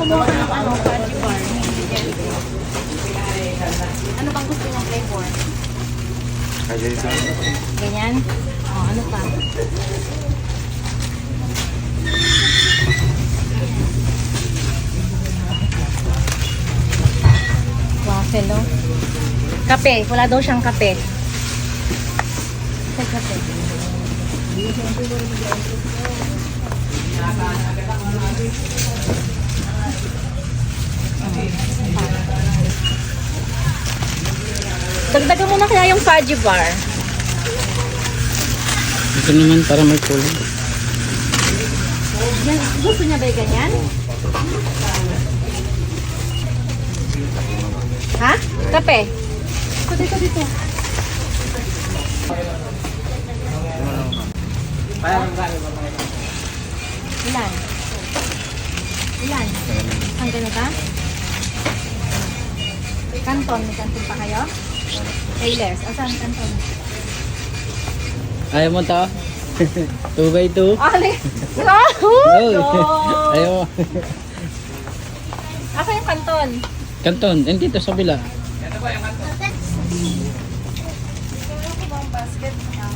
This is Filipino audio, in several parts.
kumuha ka ng ano, fudgy bar. Ano bang gusto niyong flavor? Ganyan? Oh, ano pa? Waffle, oh. Kape. Wala daw siyang kape. Say kape. Dagdagan mo na kaya yung fudgy bar. Ito naman para may kulay. Yan, gusto niya ba yung ganyan? Ha? Kape? Dito, dito, dito. Ilan? Ilan? Ang ganito? Kanton, may kanton pa kayo? Taylors, asan kanton? Ayaw mo to? 2 by 2? Ali! Oy! no! Ayaw mo. Ako yung kanton. Kanton, and dito sa bila.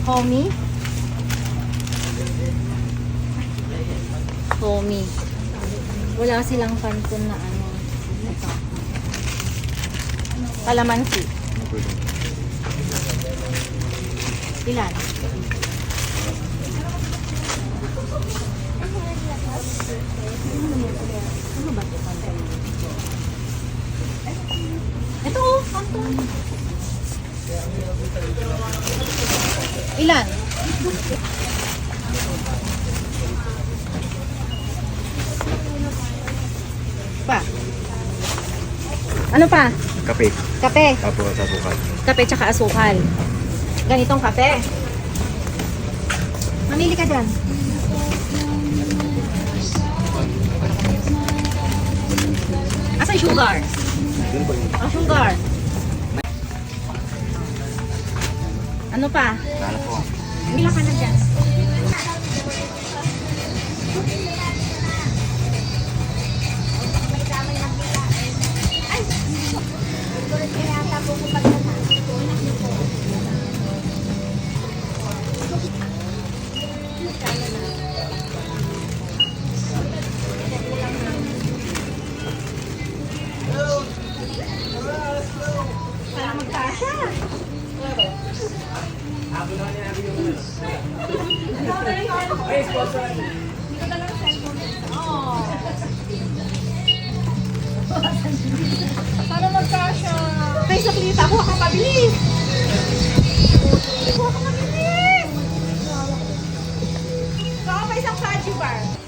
Homie. Homie. Wala silang kanton na ano. Ito. Kalamansi. Ilan? Ano ito? Ito oh, kanton. Ilan? Pa. Ano pa? Kape. Kape. Tapos asukal. Kape tsaka asukal. Ganitong kape. Mamili ka dyan. Asan sugar? Ang sugar. Ano pa? Ano po? Bila ka na dyan. Para magkasya. Kay sa klita, kuha kang pabili. Kuha kang pabili. Kuha pa isang fudgy bar.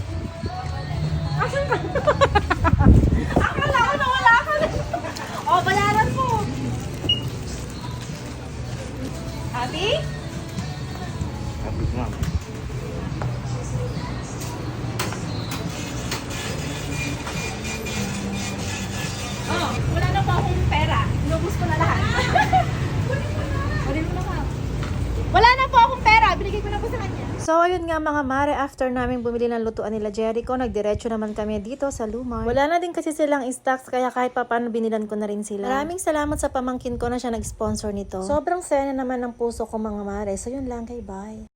Inubos ko na lahat. Kunin mo na ka. Wala na po akong pera. Binigay ko na po sa kanya. So, ayun nga mga mare, after namin bumili ng lutuan nila Jericho, nagdiretso naman kami dito sa Lumar. Wala na din kasi silang stocks, kaya kahit papaano binilan ko na rin sila. Maraming salamat sa pamangkin ko na siya nag-sponsor nito. Sobrang saya na naman ng puso ko mga mare. So, yun lang kay bye.